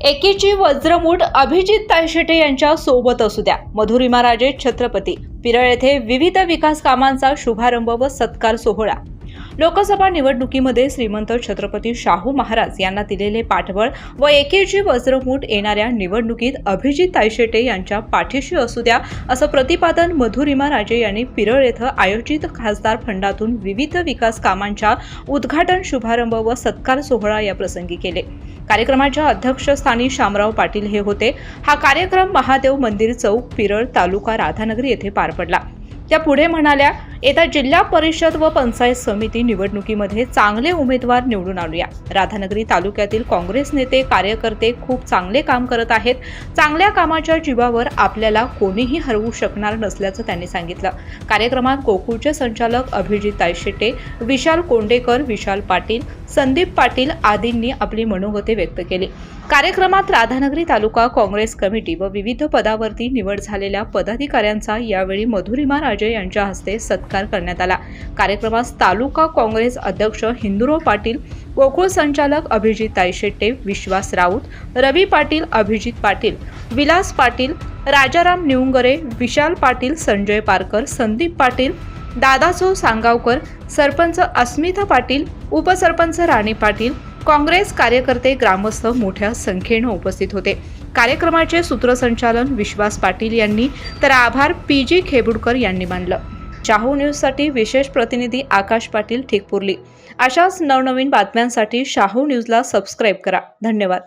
एकीची वज्रमूठ अभिजित तायशेटे यांच्या सोबत असू द्या. मधुरिमा राजे छत्रपती. पिरळ येथे विविध विकास कामांचा शुभारंभ व सत्कार सोहळा. लोकसभा निवडणुकीमध्ये श्रीमंत छत्रपती शाहू महाराज यांना दिलेले पाठबळ व एकेची वज्रमूठ येणाऱ्या निवडणुकीत अभिजित तायशेटे यांच्या पाठीशी असू द्या असं प्रतिपादन मधुरिमा राजे यांनी पिरळ येथे आयोजित खासदार फंडातून विविध विकास कामांच्या उद्घाटन शुभारंभ व सत्कार सोहळा या प्रसंगी केले. कार्यक्रमाच्या अध्यक्षस्थानी शामराव पाटील हे होते. हा कार्यक्रम महादेव मंदिर चौक पिरळ तालुका राधानगरी येथे पार पडला. त्या पुढे म्हणाल्या येत्या जिल्हा परिषद व पंचायत समिती निवडणुकीमध्ये चांगले उमेदवार निवडून आणूया. राधानगरी तालुक्यातील काँग्रेस नेते कार्यकर्ते खूप चांगले काम करत आहेत. चांगल्या कामाच्या जीवावर आपल्याला कोणीही हरवू शकणार नसल्याचं त्यांनी सांगितलं. कार्यक्रमात कोकूळचे संचालक अभिजित तायशेटे विशाल कोंडेकर विशाल पाटील संदीप पाटील आदींनी आपली मनोगते व्यक्त केली. कार्यक्रमात राधानगरी तालुका काँग्रेस कमिटी व विविध पदावरती निवड झालेल्या पदाधिकाऱ्यांचा यावेळी मधुरिमा राजे यांच्या हस्ते सत्कार करण्यात आला. कार्यक्रमास तालुका काँग्रेस अध्यक्ष हिंदुराव पाटील गोकुळ संचालक अभिजित तायशेट्टे विश्वास राऊत रवी पाटील अभिजित पाटील विलास पाटील राजाराम निवंगरे विशाल पाटील संजय पारकर संदीप पाटील दादासो सांगावकर सरपंच अस्मिता पाटील उपसरपंच राणी पाटील काँग्रेस कार्यकर्ते ग्रामस्थ मोठ्या संख्येनं उपस्थित होते. कार्यक्रमाचे सूत्रसंचालन विश्वास पाटील यांनी तर आभार पी जी खेबुडकर यांनी मानलं. शाहू न्यूजसाठी विशेष प्रतिनिधी आकाश पाटील ठिकपुरली. अशाच नवनवीन बातम्यांसाठी शाहू न्यूजला सबस्क्राईब करा. धन्यवाद.